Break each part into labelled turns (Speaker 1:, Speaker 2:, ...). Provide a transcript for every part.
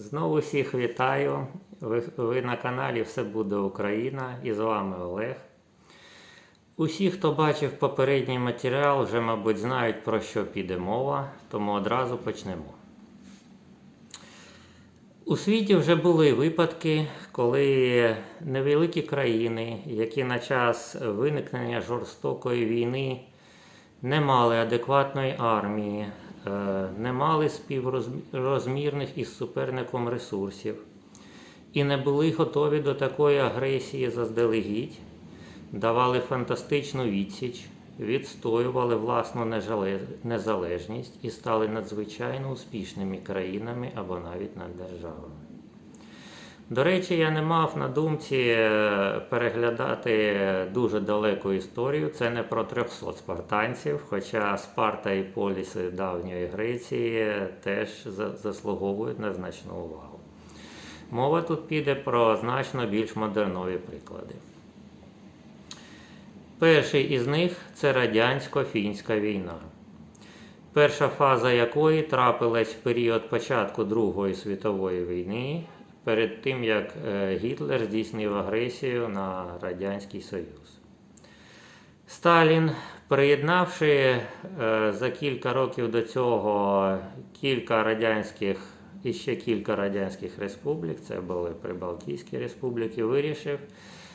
Speaker 1: Знову всіх вітаю. Ви, ви на каналі Все буде Україна і з вами Олег. Усі, хто бачив попередній матеріал, вже, мабуть, знають про що піде мова, тому одразу почнемо. У світі вже були випадки, коли невеликі країни, які на час виникнення жорстокої війни не мали адекватної армії, не мали співрозмірних із суперником ресурсів і не були готові до такої агресії заздалегідь, давали фантастичну відсіч, відстоювали власну незалежність і стали надзвичайно успішними країнами або навіть наддержавами. До речі, я не мав на думці е, переглядати дуже далеку історію. Це не про 300 спартанців, хоча Спарта і поліси давньої Греції теж заслуговують на значну увагу. Мова тут піде про значно більш модернові приклади. Перший із них це радянсько-фінська війна, перша фаза якої трапилась в період початку Другої світової війни, перед тим як е, Гітлер здійснив агресію на Радянський Союз. Сталін, приєднавши е, за кілька років до цього кілька радянських і ще кілька радянських республік, це були Прибалтійські республіки, вирішив,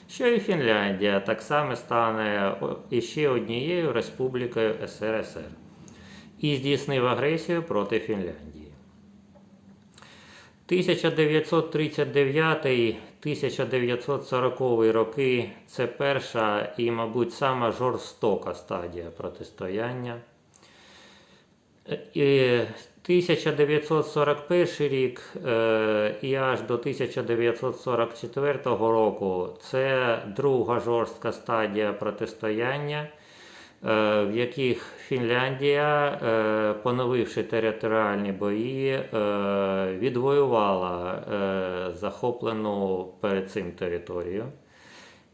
Speaker 1: що і Фінляндія так само стане іще однією республікою СРСР і здійснив агресію проти Фінляндії. 1939-1940 роки це перша і, мабуть, сама жорстока стадія протистояння. 1941 рік е, і аж до 1944 року це друга жорстка стадія протистояння, в яких Фінляндія, е, поновивши територіальні бої, е, відвоювала е, захоплену перед цим територію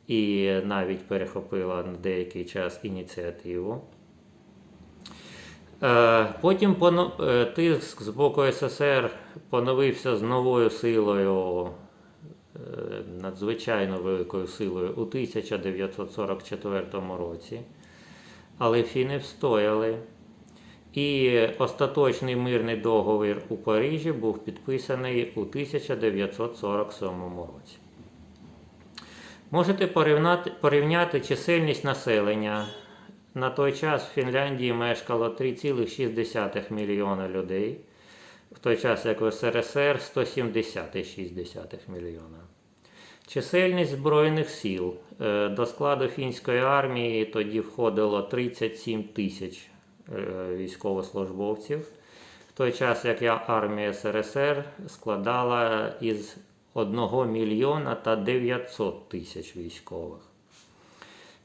Speaker 1: і навіть перехопила на деякий час ініціативу. Е, Потім е, тиск з боку СССР поновився з новою силою, е, надзвичайно великою силою у 1944 році. Але фіни встояли. І остаточний мирний договір у Парижі був підписаний у 1947 році. Можете порівняти, порівняти чисельність населення. На той час в Фінляндії мешкало 3,6 мільйона людей, в той час як в СРСР 170,6 мільйона. Чисельність Збройних сил. Е, До складу фінської армії тоді входило 37 тисяч е, військовослужбовців, в той час як армія СРСР складала із 1 мільйона та 900 тисяч військових.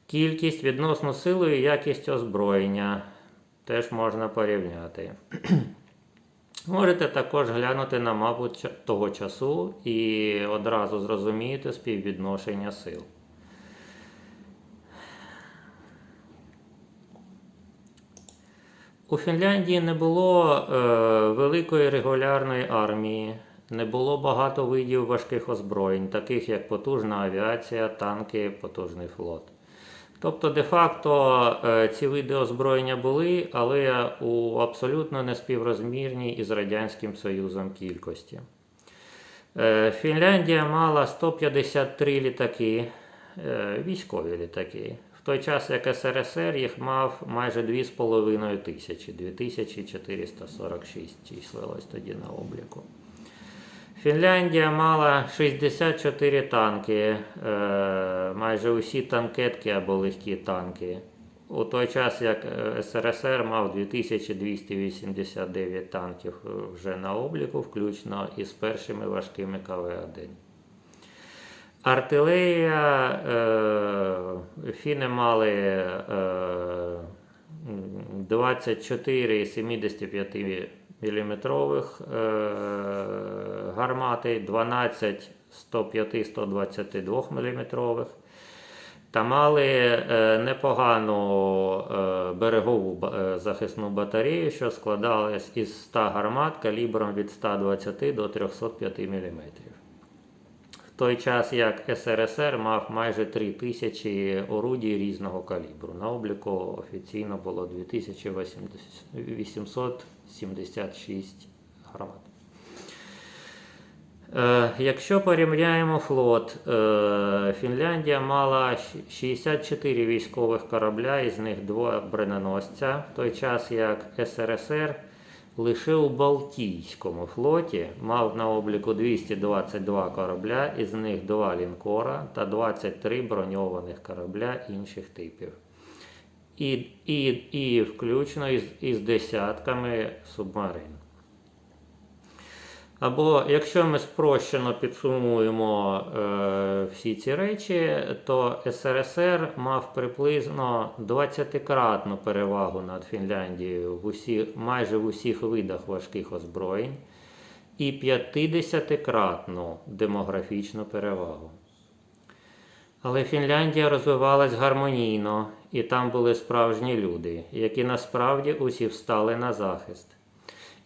Speaker 1: Кількість відносно силою і якість озброєння теж можна порівняти. Можете також глянути на мапу того часу і одразу зрозумієте співвідношення сил. У Фінляндії не було е, великої регулярної армії, не було багато видів важких озброєнь, таких як потужна авіація, танки, потужний флот. Тобто, де-факто е, ці види озброєння були, але у абсолютно неспіврозмірній із Радянським Союзом кількості. Е, Фінляндія мала 153 літаки, е, військові літаки. В той час як СРСР їх мав майже 2,5 тисячі, 2446 числилось тоді на обліку. Фінляндія мала 64 танки, е, майже усі танкетки або легкі танки. У той час як е, СРСР мав 2289 танків е, вже на обліку, включно із першими важкими КВ-1. Артилерія фіни мали 24 75 мм гармати, 12 105-122 мм та мали е, непогану е, берегову е, захисну батарею, що складалась із 100 гармат калібром від 120 до 305 мм. Той час як СРСР мав майже 3 тисячі орудій різного калібру. На обліку офіційно було 2876 гармат. Е, Якщо порівняємо флот, е, Фінляндія мала 64 військових корабля, із них два броненосця, в той час як СРСР лише у Балтійському флоті мав на обліку 222 корабля, із них два лінкора та 23 броньованих корабля інших типів. І, і, і включно із, із десятками субмарин. Або якщо ми спрощено підсумуємо е, всі ці речі, то СРСР мав приблизно 20-кратну перевагу над Фінляндією в усі, майже в усіх видах важких озброєнь і 50-кратну демографічну перевагу. Але Фінляндія розвивалась гармонійно, і там були справжні люди, які насправді усі встали на захист.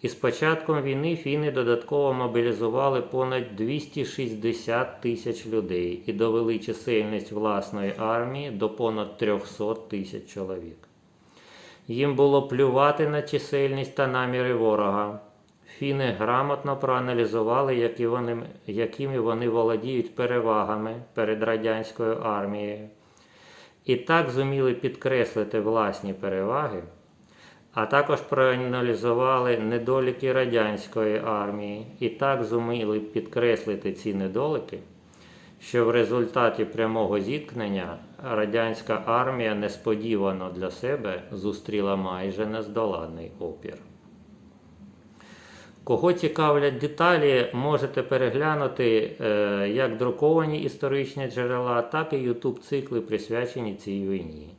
Speaker 1: І з початком війни фіни додатково мобілізували понад 260 тисяч людей і довели чисельність власної армії до понад 300 тисяч чоловік. Їм було плювати на чисельність та наміри ворога. Фіни грамотно проаналізували, які вони, якими вони володіють перевагами перед радянською армією. І так зуміли підкреслити власні переваги, а також проаналізували недоліки радянської армії і так зуміли підкреслити ці недоліки, що в результаті прямого зіткнення радянська армія несподівано для себе зустріла майже нездоланний опір. Кого цікавлять деталі, можете переглянути е, як друковані історичні джерела, так і YouTube цикли присвячені цій війні.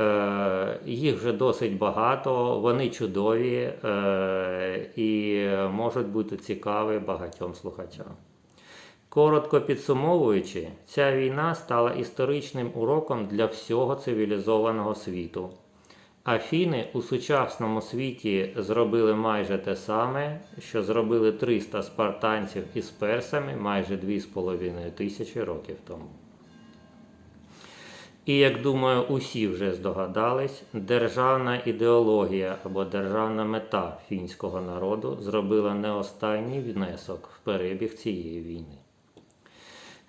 Speaker 1: Е, їх вже досить багато, вони чудові е, і можуть бути цікаві багатьом слухачам. Коротко підсумовуючи, ця війна стала історичним уроком для всього цивілізованого світу. А фіни у сучасному світі зробили майже те саме, що зробили 300 спартанців із персами майже 2,5 тисячі років тому. І як думаю, усі вже здогадались, державна ідеологія або державна мета фінського народу зробила не останній внесок в перебіг цієї війни.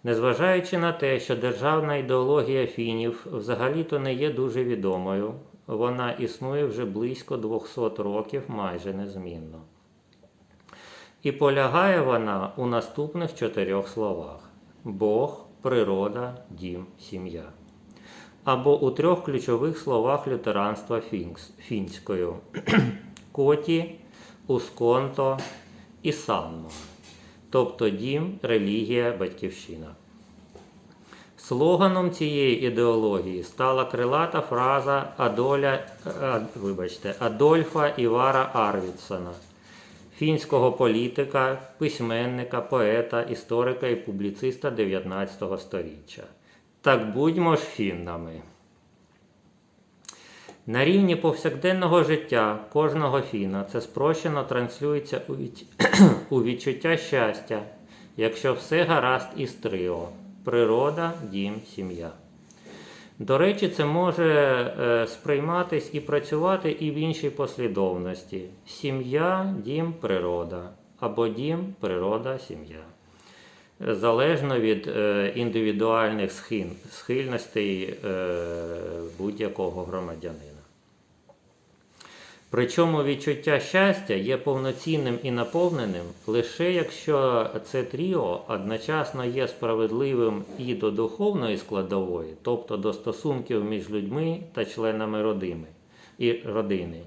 Speaker 1: Незважаючи на те, що державна ідеологія фінів взагалі-то не є дуже відомою, вона існує вже близько 200 років майже незмінно. І полягає вона у наступних чотирьох словах: Бог, природа, дім, сім'я. Або у трьох ключових словах лютеранства фінською: коті, усконто і санно, тобто дім, релігія, батьківщина. Слоганом цієї ідеології стала крилата фраза Адоля, а, вибачте, Адольфа Івара Арвідсона, фінського політика, письменника, поета, історика і публіциста 19 століття. Так будьмо ж фіннами. На рівні повсякденного життя кожного фіна це спрощено транслюється у, відчуття щастя, якщо все гаразд із тріо природа, дім, сім'я. До речі, це може е, сприйматись і працювати і в іншій послідовності: сім'я, дім, природа, або дім, природа, сім'я. Залежно від е, індивідуальних схиль- схильностей е, будь-якого громадянина. Причому відчуття щастя є повноцінним і наповненим лише якщо це тріо одночасно є справедливим і до духовної складової, тобто до стосунків між людьми та членами родини, і родини.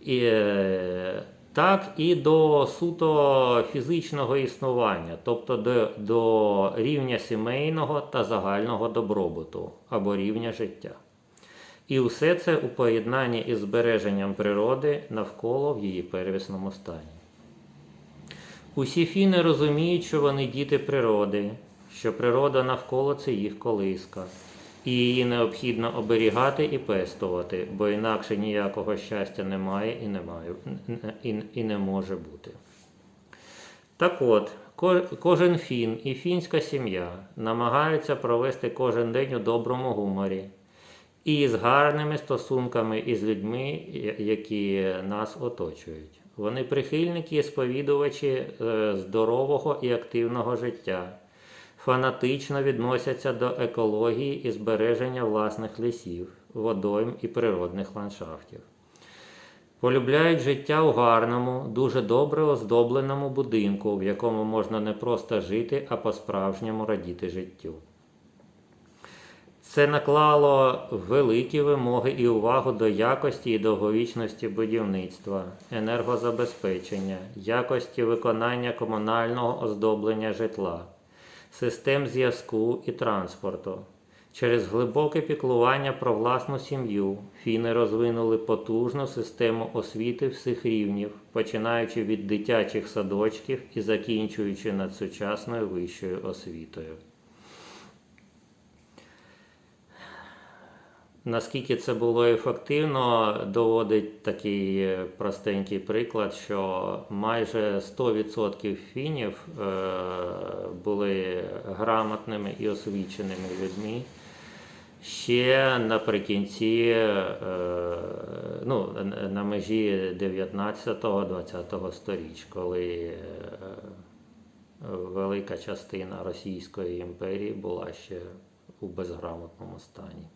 Speaker 1: І, е, так і до суто фізичного існування, тобто до, до рівня сімейного та загального добробуту або рівня життя. І усе це у поєднанні із збереженням природи навколо в її первісному стані. Усі фіни розуміють, що вони діти природи, що природа навколо це їх колиска, і її необхідно оберігати і пестувати, бо інакше ніякого щастя немає і немає, і, і не може бути. Так от, кожен фін і фінська сім'я намагаються провести кожен день у доброму гуморі і з гарними стосунками із людьми, які нас оточують. Вони прихильники і сповідувачі е, здорового і активного життя, фанатично відносяться до екології і збереження власних лісів, водойм і природних ландшафтів. Полюбляють життя у гарному, дуже добре оздобленому будинку, в якому можна не просто жити, а по-справжньому радіти життю. Це наклало великі вимоги і увагу до якості і довговічності будівництва, енергозабезпечення, якості виконання комунального оздоблення житла, систем зв'язку і транспорту. Через глибоке піклування про власну сім'ю фіни розвинули потужну систему освіти всіх рівнів, починаючи від дитячих садочків і закінчуючи надсучасною вищою освітою. Наскільки це було ефективно, доводить такий е, простенький приклад, що майже 100% фінів е, були грамотними і освіченими людьми. Ще наприкінці, е, ну, на- межі 19-20 сторіч, коли велика частина Російської імперії була ще у безграмотному стані.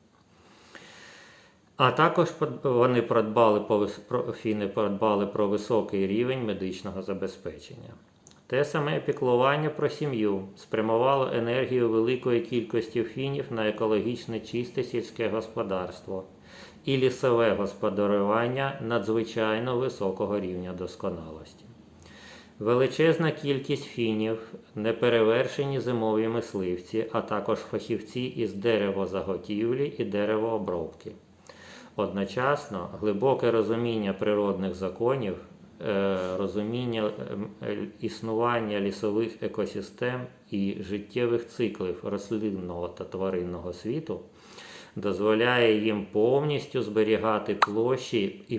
Speaker 1: А також вони продбали фіни продбали про високий рівень медичного забезпечення. Те саме піклування про сім'ю спрямувало енергію великої кількості фінів на екологічне чисте сільське господарство і лісове господарювання надзвичайно високого рівня досконалості. Величезна кількість фінів, неперевершені зимові мисливці, а також фахівці із деревозаготівлі і деревообробки. Одночасно глибоке розуміння природних законів, е, розуміння е, існування лісових екосистем і життєвих циклів рослинного та тваринного світу дозволяє їм повністю зберігати площі і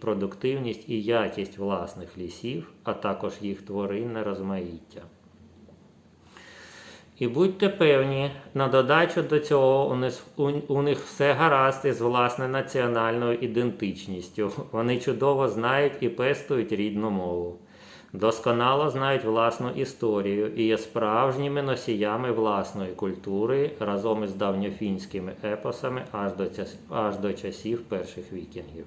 Speaker 1: продуктивність і якість власних лісів, а також їх тваринне розмаїття. І будьте певні, на додачу до цього у них, все гаразд із власною національною ідентичністю. Вони чудово знають і пестують рідну мову, досконало знають власну історію і є справжніми носіями власної культури разом із давньофінськими епосами аж до, аж до часів перших вікінгів.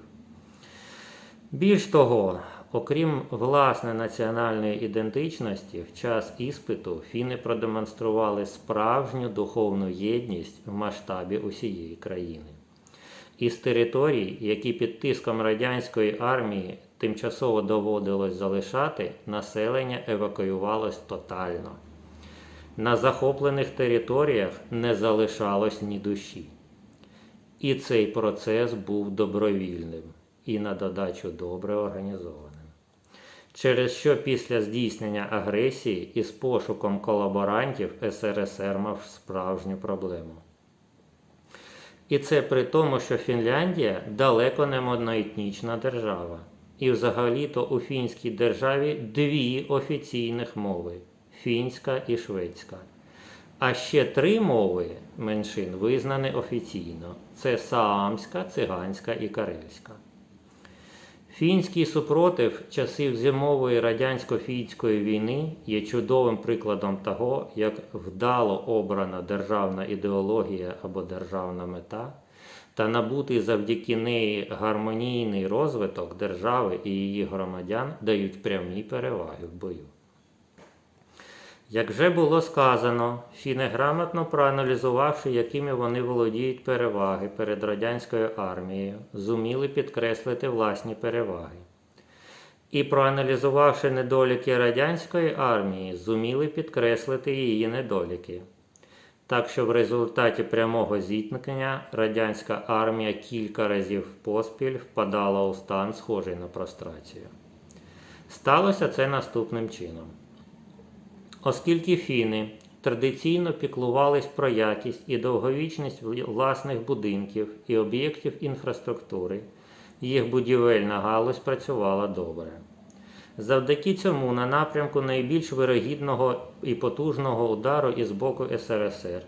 Speaker 1: Більш того, окрім власної національної ідентичності, в час іспиту фіни продемонстрували справжню духовну єдність в масштабі усієї країни. Із територій, які під тиском радянської армії тимчасово доводилось залишати, населення евакуювалось тотально. На захоплених територіях не залишалось ні душі. І цей процес був добровільним і на додачу добре організованим. Через що після здійснення агресії із пошуком колаборантів СРСР мав справжню проблему. І це при тому, що Фінляндія далеко не моноетнічна держава. І взагалі-то у фінській державі дві офіційних мови фінська і шведська. А ще три мови меншин визнані офіційно: це саамська, циганська і карельська. Фінський супротив часів зимової радянсько-фінської війни є чудовим прикладом того, як вдало обрана державна ідеологія або державна мета, та набутий завдяки неї гармонійний розвиток держави і її громадян дають прямі переваги в бою. Як вже було сказано, фіни грамотно проаналізувавши, якими вони володіють переваги перед радянською армією, зуміли підкреслити власні переваги. І проаналізувавши недоліки радянської армії, зуміли підкреслити її недоліки. Так що в результаті прямого зіткнення радянська армія кілька разів поспіль впадала у стан, схожий на прострацію. Сталося це наступним чином. Оскільки фіни традиційно піклувались про якість і довговічність власних будинків і об'єктів інфраструктури. Їх будівельна галузь працювала добре. Завдяки цьому на напрямку найбільш вирогідного і потужного удару із боку СРСР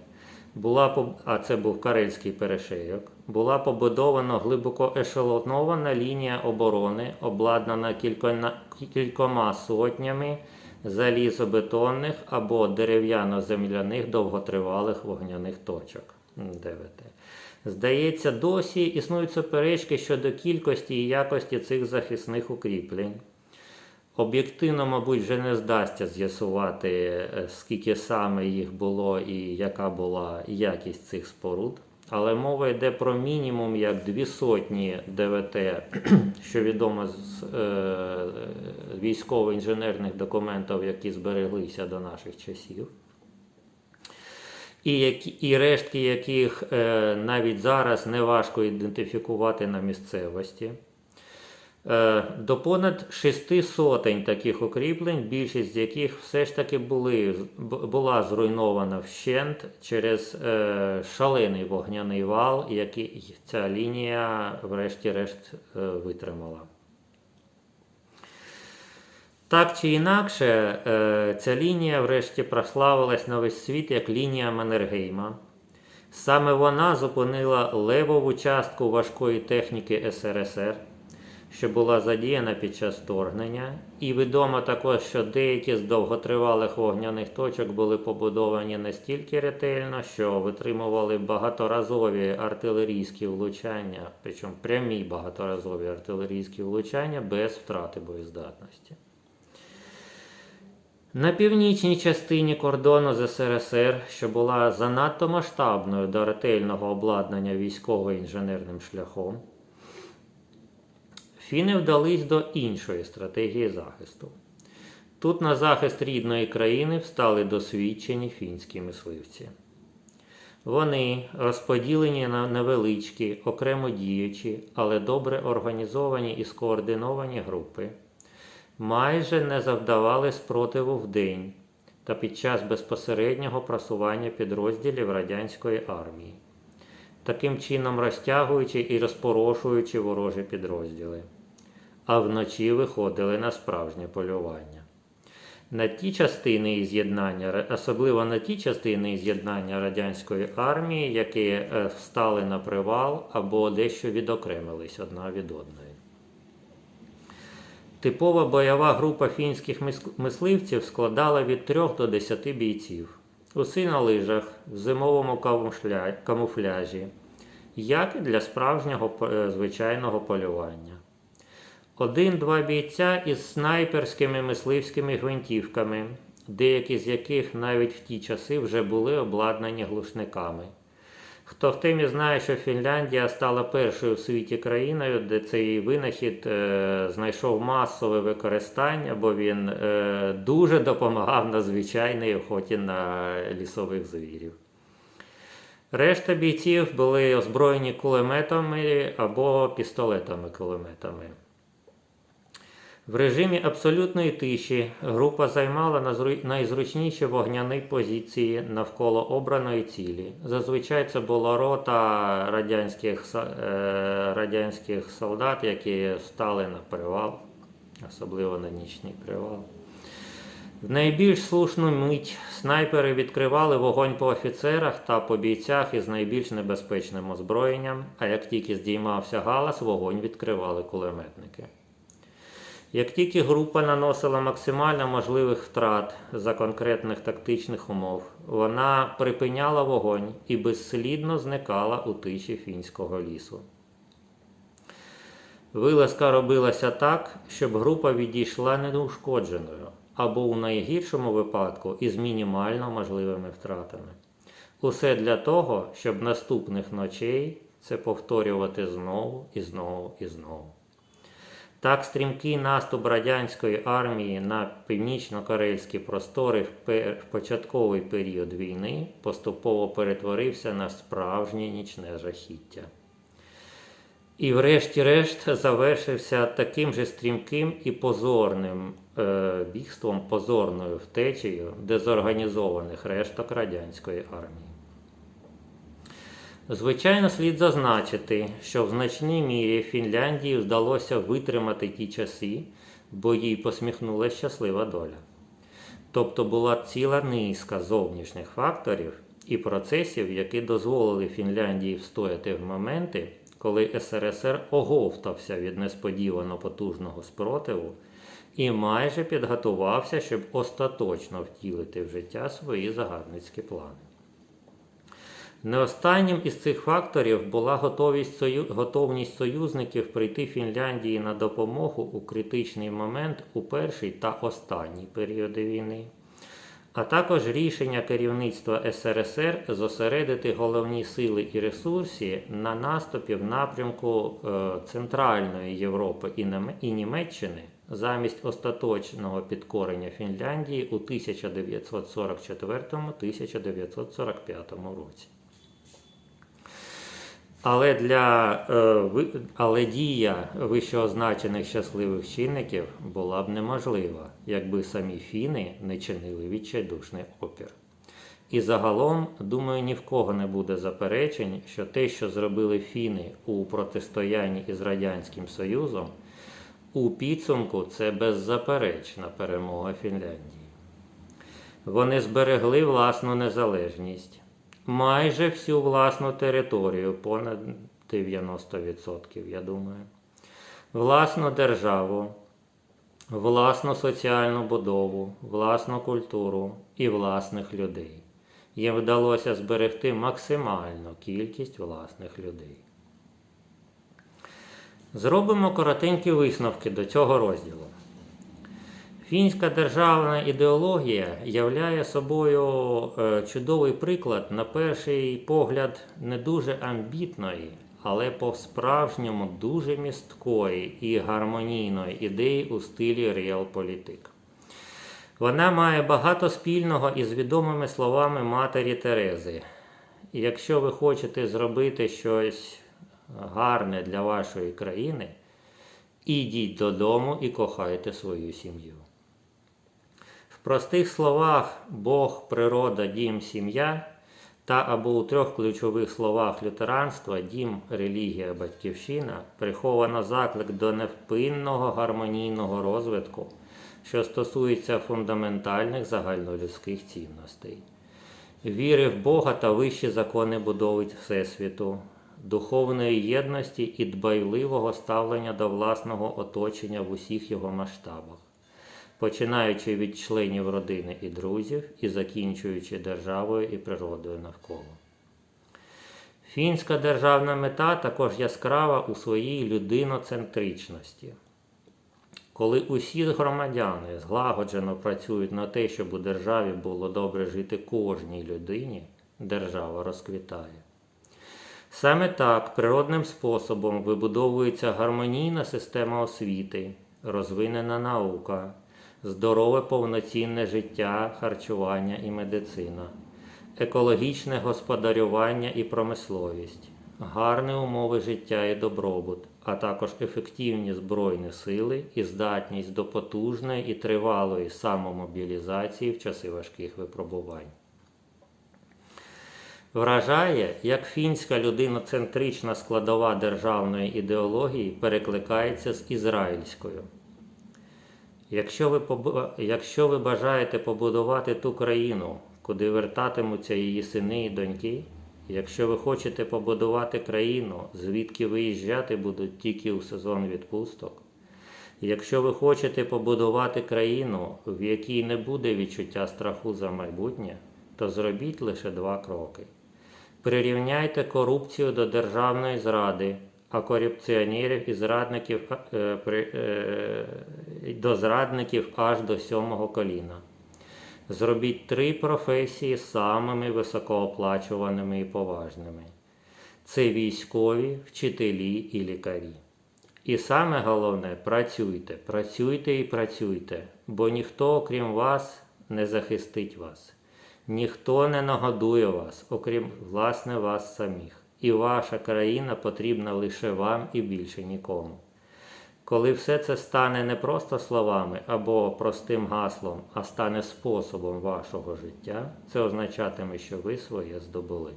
Speaker 1: була а це був Карельський перешийок, була побудована глибоко ешелонована лінія оборони, обладнана кількома сотнями залізобетонних або дерев'яно-земляних довготривалих вогняних точок. ДВТ. Здається, досі існують суперечки щодо кількості і якості цих захисних укріплень. Об'єктивно, мабуть, вже не здасться з'ясувати, е, скільки саме їх було і яка була якість цих споруд. Але мова йде про мінімум як дві сотні ДВТ, що відомо з е, військово-інженерних документів, які збереглися до наших часів. І, які, і рештки яких е, навіть зараз не важко ідентифікувати на місцевості. Е, До понад шести сотень таких укріплень, більшість з яких все ж таки були, була зруйнована вщент через е, шалений вогняний вал, який ця лінія, врешті-решт, е, витримала. Так чи інакше, ця лінія врешті прославилась на весь світ як лінія Маннергейма. Саме вона зупинила левову частку важкої техніки СРСР, що була задіяна під час вторгнення, і відомо також, що деякі з довготривалих вогняних точок були побудовані настільки ретельно, що витримували багаторазові артилерійські влучання, причому прямі багаторазові артилерійські влучання без втрати боєздатності. На північній частині кордону з СРСР, що була занадто масштабною до ретельного обладнання військово-інженерним шляхом, фіни вдались до іншої стратегії захисту. Тут на захист рідної країни встали досвідчені фінські мисливці. Вони розподілені на невеличкі, окремо діючі, але добре організовані і скоординовані групи майже не завдавали спротиву вдень та під час безпосереднього просування підрозділів радянської армії, таким чином розтягуючи і розпорошуючи ворожі підрозділи, а вночі виходили на справжнє полювання. На ті частини з'єднання, особливо на ті частини і з'єднання радянської армії, які е, встали на привал або дещо відокремились одна від одної. Типова бойова група фінських мисливців складала від 3 до 10 бійців. Уси на лижах, в зимовому камуфляжі, як і для справжнього е, звичайного полювання. Один-два бійця із снайперськими мисливськими гвинтівками, деякі з яких навіть в ті часи вже були обладнані глушниками. Хто в темі знає, що Фінляндія стала першою в світі країною, де цей винахід е, знайшов масове використання, бо він е, дуже допомагав на звичайній охоті на лісових звірів. Решта бійців були озброєні кулеметами або пістолетами-кулеметами. В режимі абсолютної тиші група займала найзручніші вогняні позиції навколо обраної цілі. Зазвичай це була рота радянських, е, радянських солдат, які стали на привал, особливо на нічний привал. В найбільш слушну мить снайпери відкривали вогонь по офіцерах та по бійцях із найбільш небезпечним озброєнням, а як тільки здіймався галас, вогонь відкривали кулеметники. Як тільки група наносила максимально можливих втрат за конкретних тактичних умов, вона припиняла вогонь і безслідно зникала у тиші фінського лісу. Вилазка робилася так, щоб група відійшла неушкодженою, або у найгіршому випадку із мінімально можливими втратами. Усе для того, щоб наступних ночей це повторювати знову і знову і знову. Так стрімкий наступ радянської армії на північно-корейські простори в, початковий період війни поступово перетворився на справжнє нічне жахіття. І врешті-решт завершився таким же стрімким і позорним е, бігством, позорною втечею дезорганізованих решток радянської армії. Звичайно, слід зазначити, що в значній мірі Фінляндії вдалося витримати ті часи, бо їй посміхнула щаслива доля. Тобто була ціла низка зовнішніх факторів і процесів, які дозволили Фінляндії встояти в моменти, коли СРСР оговтався від несподівано потужного спротиву і майже підготувався, щоб остаточно втілити в життя свої загарбницькі плани. Не останнім із цих факторів була готовість, сою... готовність союзників прийти Фінляндії на допомогу у критичний момент у перший та останній періоди війни, а також рішення керівництва СРСР зосередити головні сили і ресурси на наступі в напрямку е, Центральної Європи і, Німеччини замість остаточного підкорення Фінляндії у 1944-1945 році. Але, для, е, але дія вищеозначених щасливих чинників була б неможлива, якби самі фіни не чинили відчайдушний опір. І загалом, думаю, ні в кого не буде заперечень, що те, що зробили фіни у протистоянні із Радянським Союзом, у підсумку це беззаперечна перемога Фінляндії. Вони зберегли власну незалежність, майже всю власну територію, понад 90%, я думаю, власну державу, власну соціальну будову, власну культуру і власних людей. Їм вдалося зберегти максимальну кількість власних людей. Зробимо коротенькі висновки до цього розділу. Фінська державна ідеологія являє собою е, чудовий приклад, на перший погляд, не дуже амбітної, але по-справжньому дуже місткої і гармонійної ідеї у стилі реалполітик. Вона має багато спільного із відомими словами матері Терези. Якщо ви хочете зробити щось гарне для вашої країни, ідіть додому і кохайте свою сім'ю. Простих словах Бог, природа, дім, сім'я та або у трьох ключових словах лютеранства дім, релігія, батьківщина приховано заклик до невпинного гармонійного розвитку, що стосується фундаментальних загальнолюдських цінностей, віри в Бога та вищі закони будови Всесвіту, духовної єдності і дбайливого ставлення до власного оточення в усіх його масштабах починаючи від членів родини і друзів і закінчуючи державою і природою навколо. Фінська державна мета також яскрава у своїй людиноцентричності. Коли усі громадяни злагоджено працюють на те, щоб у державі було добре жити кожній людині, держава розквітає. Саме так природним способом вибудовується гармонійна система освіти, розвинена наука, здорове повноцінне життя, харчування і медицина, екологічне господарювання і промисловість, гарні умови життя і добробут, а також ефективні збройні сили і здатність до потужної і тривалої самомобілізації в часи важких випробувань. Вражає, як фінська людиноцентрична складова державної ідеології перекликається з ізраїльською. Якщо ви, якщо ви бажаєте побудувати ту країну, куди вертатимуться її сини і доньки, якщо ви хочете побудувати країну, звідки виїжджати будуть тільки у сезон відпусток, якщо ви хочете побудувати країну, в якій не буде відчуття страху за майбутнє, то зробіть лише два кроки. Прирівняйте корупцію до державної зради, а корупціонерів і зрадників е, е, до зрадників аж до сьомого коліна. Зробіть три професії самими високооплачуваними і поважними: це військові, вчителі і лікарі. І саме головне працюйте, працюйте і працюйте, бо ніхто, окрім вас, не захистить вас. Ніхто не нагодує вас, окрім власне вас самих. і ваша країна потрібна лише вам і більше нікому. Коли все це стане не просто словами або простим гаслом, а стане способом вашого життя, це означатиме, що ви своє здобули.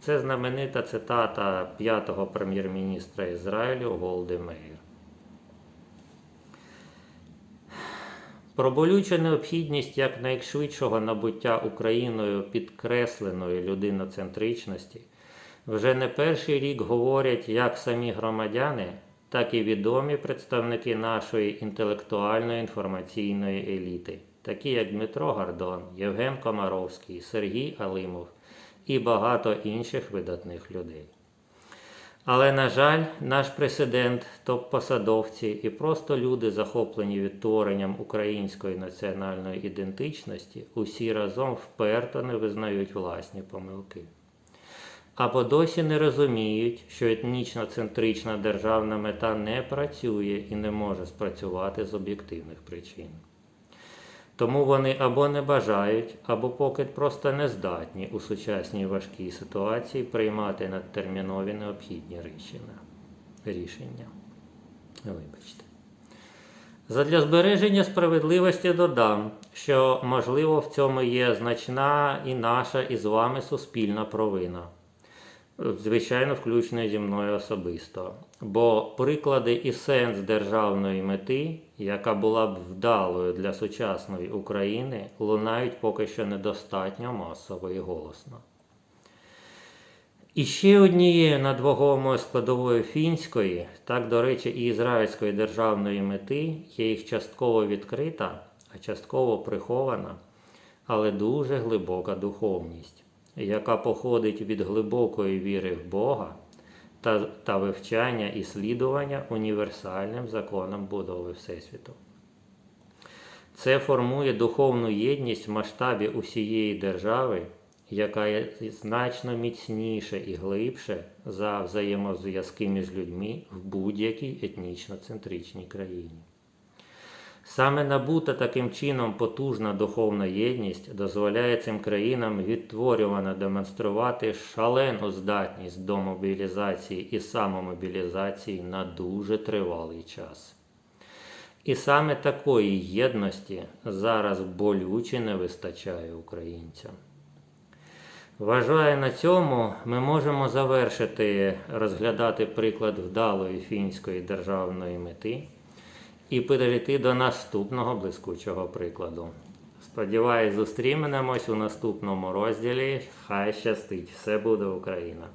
Speaker 1: Це знаменита цитата п'ятого прем'єр-міністра Ізраїлю Голди Меїр. Про болючу необхідність якнайшвидшого набуття Україною підкресленої людиноцентричності вже не перший рік говорять як самі громадяни, так і відомі представники нашої інтелектуальної інформаційної еліти, такі як Дмитро Гордон, Євген Комаровський, Сергій Алимов і багато інших видатних людей. Але, на жаль, наш президент, топ-посадовці і просто люди, захоплені відтворенням української національної ідентичності, усі разом вперто не визнають власні помилки. Або досі не розуміють, що етнічно-центрична державна мета не працює і не може спрацювати з об'єктивних причин. Тому вони або не бажають, або поки просто не здатні у сучасній важкій ситуації приймати надтермінові необхідні рішення. Вибачте. Задля збереження справедливості додам, що, можливо, в цьому є значна і наша із вами суспільна провина. Звичайно, включно зі мною особисто. Бо приклади і сенс державної мети, яка була б вдалою для сучасної України, лунають поки що недостатньо масово і голосно. І ще однією надвагомою складовою фінської, так, до речі, і ізраїльської державної мети є їх частково відкрита, а частково прихована, але дуже глибока духовність яка походить від глибокої віри в Бога та, та вивчання і слідування універсальним законам будови Всесвіту. Це формує духовну єдність в масштабі усієї держави, яка є значно міцніше і глибше за взаємозв'язки між людьми в будь-якій етнічно-центричній країні. Саме набута таким чином потужна духовна єдність дозволяє цим країнам відтворювано демонструвати шалену здатність до мобілізації і самомобілізації на дуже тривалий час. І саме такої єдності зараз болюче не вистачає українцям. Вважаю, на цьому ми можемо завершити розглядати приклад вдалої фінської державної мети і перейти до наступного блискучого прикладу. Сподіваюсь, зустрінемось у наступному розділі. Хай щастить! Все буде Україна!